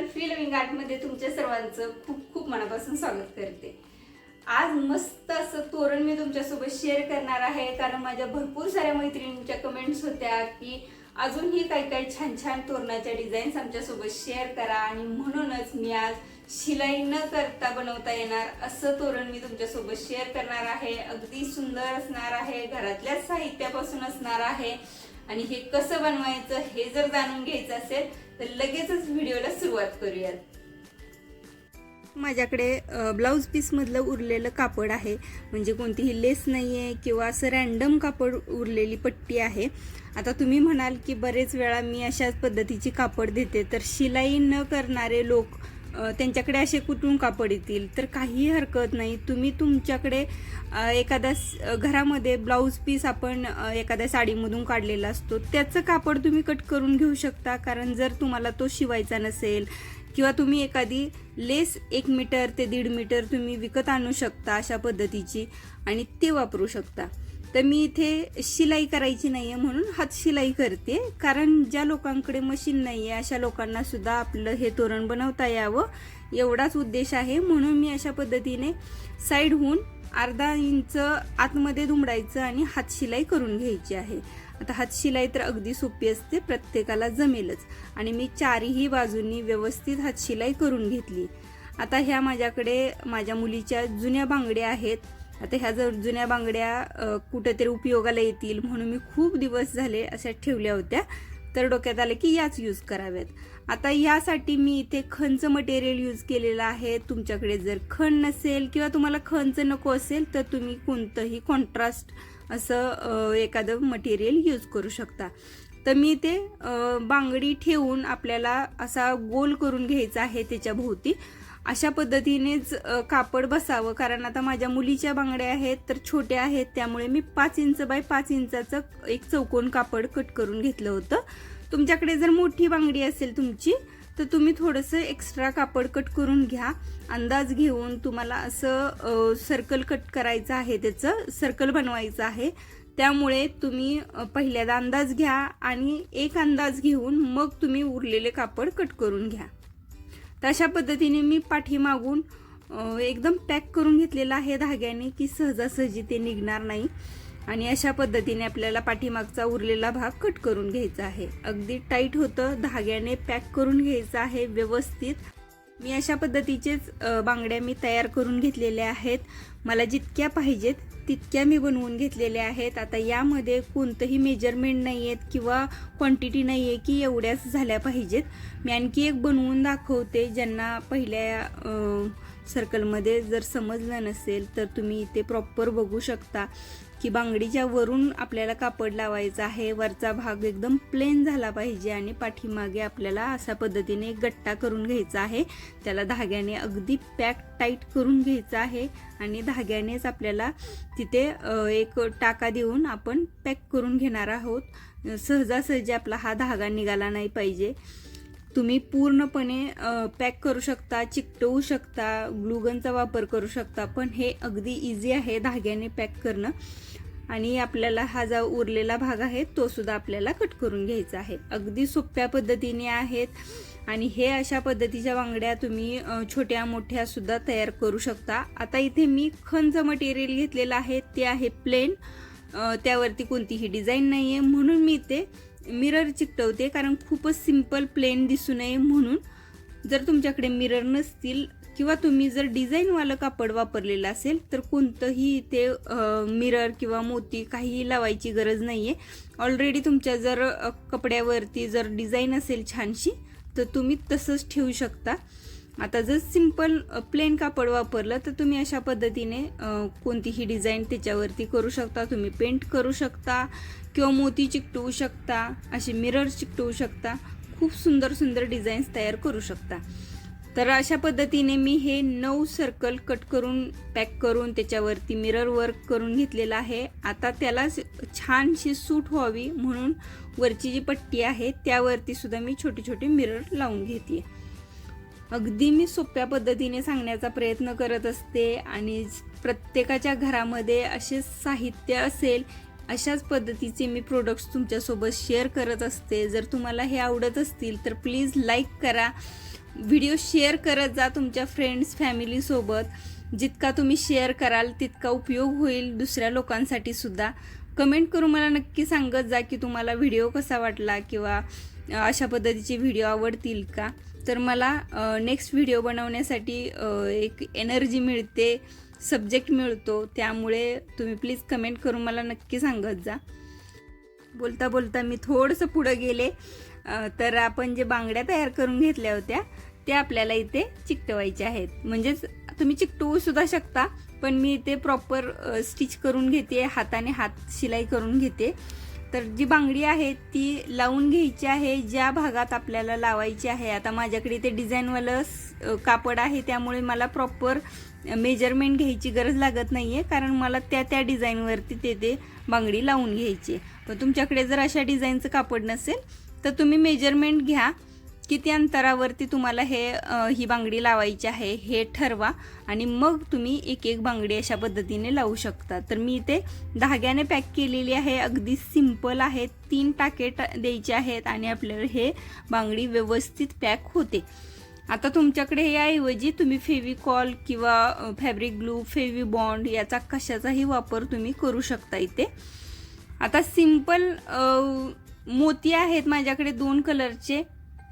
Channel free living आर्टमध्ये तुमच्या सर्वांचं खूप खूप मनापासून स्वागत करते. आज मस्त असं तोरण मी तुमच्यासोबत शेअर करणार आहे. कारण माझ्या भरपूर साऱ्या मैत्रिणींच्या कमेंट्स होत्या की अजूनही काही काही छान छान तोरणाच्या डिझाईन्स आमच्यासोबत शेअर करा आणि म्हणूनच मी आज शिलाई न करता बनवता येणार असं तोरण मी तुमच्यासोबत शेअर करणार आहे. अगदी सुंदर असणार आहे. घरातल्याच साहित्यापासून असणार आहे. आणि हे कसं बनवायचं हे जर जाणून घ्यायचं असेल तर लगेचच व्हिडिओला सुरुवात करूयात. माझ्याकडे ब्लाऊज पीसमधलं उरलेलं कापड आहे. म्हणजे कोणतीही लेस नाही आहे किंवा असं रॅन्डम कापड उरलेली पट्टी आहे. आता तुम्ही म्हणाल की बरेच वेळा मी अशाच पद्धतीची कापड देते. तर शिलाई न करणारे लोक त्यांच्याकडे असे कुठून कापड येतील तर काही हरकत नाही. तुम्ही तुमच्याकडे एखादा घरामध्ये ब्लाऊज पीस आपण एखाद्या साडीमधून काढलेला असतो. त्याचं कापड तुम्ही कट करून घेऊ शकता. कारण जर तुम्हाला तो शिवायचा नसेल किंवा तुम्ही एखादी लेस एक मीटर ते दीड मीटर तुम्ही विकत आणू शकता अशा पद्धतीची आणि ते वापरू शकता. तर मी इथे शिलाई करायची नाही आहे म्हणून हात शिलाई करते. कारण ज्या लोकांकडे मशीन नाही आहे अशा लोकांना सुद्धा आपलं हे तोरण बनवता यावं एवढाच उद्देश आहे. म्हणून मी अशा पद्धतीने साईडहून अर्धा इंच आतमध्ये दुमडायचं आणि हात शिलाई करून घ्यायची आहे. आता हात शिलाई तर अगदी सोपी असते प्रत्येकाला जमेलच. आणि मी चारही बाजूंनी व्यवस्थित हात शिलाई करून घेतली. आता ह्या माझ्याकडे माझ्या मुलीच्या जुन्या बांगड्या आहेत. आता ह्या जर जुन्या बांगड्या कुठंतरी कुठेतरी उपयोगाला येतील म्हणून मी खूप दिवस झाले अशा ठेवल्या होत्या. तर डोक्यात आलं की याच यूज कराव्यात. आता यासाठी मी इथे खणचं मटेरियल यूज केलेलं आहे. तुमच्याकडे जर खण नसेल किंवा तुम्हाला खणचं नको असेल तर तुम्ही कोणतंही कॉन्ट्रास्ट असं एखादं मटेरियल यूज करू शकता. तर मी ते बांगडी ठेवून आपल्याला असा गोल करून घ्यायचा आहे त्याच्या भोवती अशा पद्धतीनेच कापड बसावं. कारण आता माझ्या मुलीच्या बांगड्या आहेत तर छोट्या आहेत. त्यामुळे मी पाच इंच बाय पाच इंचाचं एक चौकोन कापड कट करून घेतलं होतं. तुमच्याकडे जर मोठी बांगडी असेल तुमची तर तुम्ही थोडंसं एक्स्ट्रा कापड कट करून घ्या. अंदाज घेऊन तुम्हाला असं सर्कल कट करायचं आहे त्याचं सर्कल बनवायचं आहे. त्यामुळे तुम्ही पहिल्यांदा अंदाज घ्या आणि एक अंदाज घेऊन मग तुम्ही उरलेले कापड कट करून घ्या. तर अशा पद्धतीने मी पाठीमागून एकदम पॅक करून घेतलेला आहे धाग्याने की सहजासहजी ते निघणार नाही. आणि अशा पद्धतीने आपल्याला पाठीमागचा उरलेला भाग कट करून घ्यायचा आहे. अगदी टाईट होतं धाग्याने पॅक करून घ्यायचं आहे व्यवस्थित. मी अशा पद्धतीचेच बांगड्या मी तयार करून घेतलेल्या आहेत. मला जितक्या पाहिजेत तितक्या मी बनवून घेतलेल्या आहेत. आता यामध्ये कोणतंही मेजरमेंट नाही आहेत किंवा क्वांटिटी नाही आहे की एवढ्याच झाल्या पाहिजेत. मी आणखी एक बनवून दाखवते ज्यांना पहिल्या सर्कलमध्ये जर समजलं नसेल तर तुम्ही इथे प्रॉपर बघू शकता. की बांगडीच्या वरून आपल्याला कापड लावायचं आहे. वरचा भाग एकदम प्लेन झाला पाहिजे आणि पाठीमागे आपल्याला अशा पद्धतीने गट्टा करून घ्यायचा आहे. त्याला धाग्याने अगदी पॅक टाईट करून घ्यायचं आहे आणि धाग्यानेच आपल्याला तिथे एक टाका देऊन आपण पॅक करून घेणार आहोत. सहजासहजी आपला हा धागा निघाला नाही पाहिजे. तुम्ही पूर्णपणे पॅक करू शकता चिकटवू शकता ग्लुगनचा वापर करू शकता पण हे अगदी इझी आहे धाग्याने पॅक करणं. आणि आपल्याला हा जो उरलेला भाग आहे तो सुद्धा आपल्याला कट करून घ्यायचा आहे. अगदी सोप्या पद्धतीने आहेत. आणि हे अशा पद्धतीच्या बांगड्या तुम्ही छोट्या मोठ्या सुद्धा तयार करू शकता. आता इथे मी खंच मटेरियल घेतलेलं आहे. ते आहे प्लेन त्यावरती कोणतीही डिझाईन नाही आहे म्हणून मी ते मिरर चिकटवते कारण खूपच सिंपल प्लेन दिसू नये म्हणून. जर तुमच्याकडे मिरर नसतील किंवा तुम्ही जर डिझाईनवालं कापड वापरलेलं असेल तर कोणतंही ते मिरर किंवा मोती काहीही लावायची गरज नाही आहे ऑलरेडी तुमच्या जर कपड्यावरती जर डिझाईन असेल छानशी तर तुम्ही तसंच ठेवू शकता. आता जर सिंपल प्लेन कापड वापरलं तर तुम्ही अशा पद्धतीने कोणतीही डिझाईन त्याच्यावरती करू शकता. तुम्ही पेंट करू शकता किंवा मोती चिकटवू शकता असे मिरर चिकटवू शकता. खूप सुंदर सुंदर डिझाईन्स तयार करू शकता. तर अशा पद्धतीने मी हे नऊ सर्कल कट करून पॅक करून त्याच्यावरती मिरर वर्क करून घेतलेलं आहे. आता त्याला छानशी सूट व्हावी म्हणून वरची जी पट्टी आहे त्यावरती सुद्धा मी छोटे छोटे मिरर लावून घेते अगदी मी सोप्या पद्धतीने सांगण्याचा प्रयत्न करत असते आणि प्रत्येकाच्या घरामध्ये असे साहित्य असेल अशाच पद्धतीचे मी प्रोडक्ट्स तुमच्यासोबत शेअर करत असते. जर तुम्हाला हे आवडत असतील तर प्लीज लाईक करा. व्हिडिओ शेअर करत जा तुमच्या फ्रेंड्स फॅमिलीसोबत जितका तुम्ही शेअर कराल तितका उपयोग होईल दुसऱ्या लोकांसाठी सुद्धा. कमेंट करून मला नक्की सांगत जा की तुम्हाला व्हिडिओ कसा वाटला किंवा अशा पद्धतीचे व्हिडिओ आवडतील का? तर मला नेक्स्ट व्हिडिओ बनवण्यासाठी एक एनर्जी मिळते सब्जेक्ट मिळतो. त्यामुळे तुम्ही प्लीज कमेंट करून मला नक्की सांगत जा. बोलता बोलता मी थोडंसं पुढं गेले. तर आपण जे बांगड्या तयार करून घेतल्या होत्या त्या आपल्याला इथे चिकटवायच्या आहेत. म्हणजेच तुम्ही चिकटवू सुद्धा शकता पण मी इथे प्रॉपर स्टिच करून घेते. हाताने हात शिलाई करून घेते. तर जी बांगडी आहे ती लावून घ्यायची आहे ज्या भागात आपल्याला लावायची आहे आता माझ्याकडे ते डिझाईनवालं कापड आहे त्यामुळे मला प्रॉपर मेजरमेंट घ्यायची गरज लागत नाही आहे कारण मला त्या त्या डिझाईनवरती ते ते बांगडी लावून घ्यायची आहे. पण तुमच्याकडे जर अशा डिझाईनचं कापड नसेल तर तुम्ही मेजरमेंट घ्या किती अंतरावरती तुम्हाला हे ही बांगडी लावायची आहे हे ठरवा आणि मग तुम्ही एक एक बांगडी अशा पद्धतीने लावू शकता. तर मी इथे धाग्याने पॅक केलेली आहे अगदी सिंपल आहे. तीन टाके द्यायचे आहेत आणि आपल्याला हे बांगडी व्यवस्थित पॅक होते. आता तुमच्याकडे याऐवजी तुम्ही फेविकॉल किंवा फॅब्रिक ग्लू फेवी बॉन्ड याचा कशाचाही वापर तुम्ही करू शकता इथे. आता सिंपल मोती आहेत माझ्याकडे दोन कलरचे.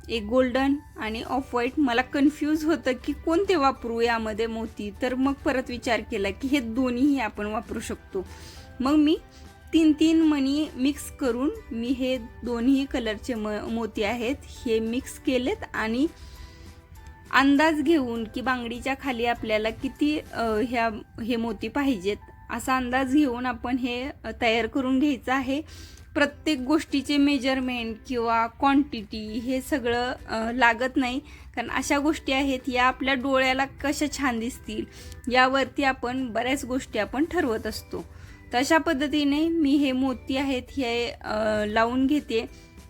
एक गोल्डन आणि ऑफ व्हाईट मला कन्फ्यूज होतं की कोणते वापरू यामध्ये मोती. तर मग परत विचार केला की हे दोन्हीही आपण वापरू शकतो. मग मी तीन तीन मणी मिक्स करून मी हे दोन्ही कलरचे म मोती आहेत हे मिक्स केलेत आणि अंदाज घेऊन की बांगडीच्या खाली आपल्याला किती ह्या हे मोती पाहिजेत असा अंदाज घेऊन आपण हे तयार करून घ्यायचं आहे. प्रत्येक गोष्टीचे मेजरमेंट किंवा क्वांटिटी हे सगळं लागत नाही. कारण अशा गोष्टी आहेत या आपल्या डोळ्याला कशा छान दिसतील यावरती आपण बऱ्याच गोष्टी आपण ठरवत असतो. तर अशा पद्धतीने मी हे मोती आहेत हे लावून घेते.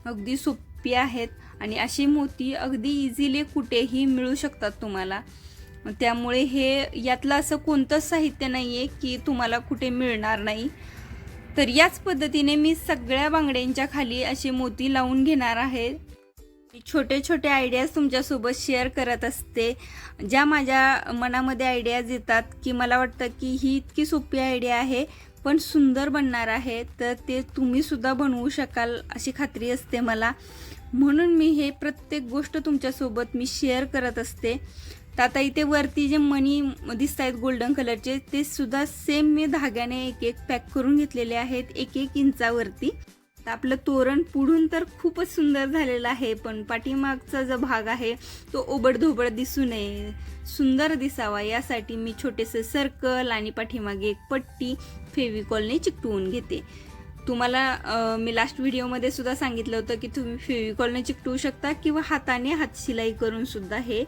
अगदी सोपी आहेत आणि अशी मोती अगदी इझिली कुठेही मिळू शकतात तुम्हाला. त्यामुळे हे यातलं असं कोणतंच साहित्य नाही आहे की तुम्हाला कुठे मिळणार नाही. तर याच पद्धतीने मी सगळ्या बांगड्यांच्या खाली असे मोती लावून घेणार आहे. छोटे छोटे आयडियाज तुमच्यासोबत शेअर करत असते. ज्या माझ्या मनामध्ये आयडियाज येतात की मला वाटतं की ही इतकी सोपी आयडिया आहे पण सुंदर बनणार आहे तर ते तुम्हीसुद्धा बनवू शकाल अशी खात्री असते मला. म्हणून मी हे प्रत्येक गोष्ट तुमच्यासोबत मी शेअर करत असते. तर आता इथे वरती जे मणी दिसत आहेत गोल्डन कलरचे ते सुद्धा सेम मी धाग्याने एक एक पॅक करून घेतलेले आहेत एक एक इंचावरती. तर आपलं तोरण पुढून तर खूपच सुंदर झालेलं आहे पण पाठीमागचा जो भाग आहे तो ओबडधोबड दिसू नये. सुंदर दिसावा यासाठी मी छोटेसे सर्कल आणि पाठीमागे एक पट्टी फेविकॉलने चिकटवून घेते. तुम्हाला मी लास्ट व्हिडिओमध्ये सुद्धा सांगितलं होतं की तुम्ही फेविकॉलने चिकटवू शकता किंवा हाताने हातशिलाई करून सुद्धा हे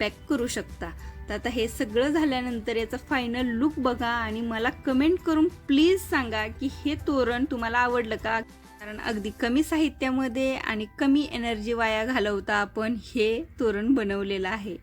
पॅक करू शकता. तर आता हे सगळं झाल्यानंतर याचा फायनल लुक बघा आणि मला कमेंट करून प्लीज सांगा की हे तोरण तुम्हाला आवडलं का? कारण अगदी कमी साहित्यामध्ये आणि कमी एनर्जी वाया घालवता आपण हे तोरण बनवलेलं आहे.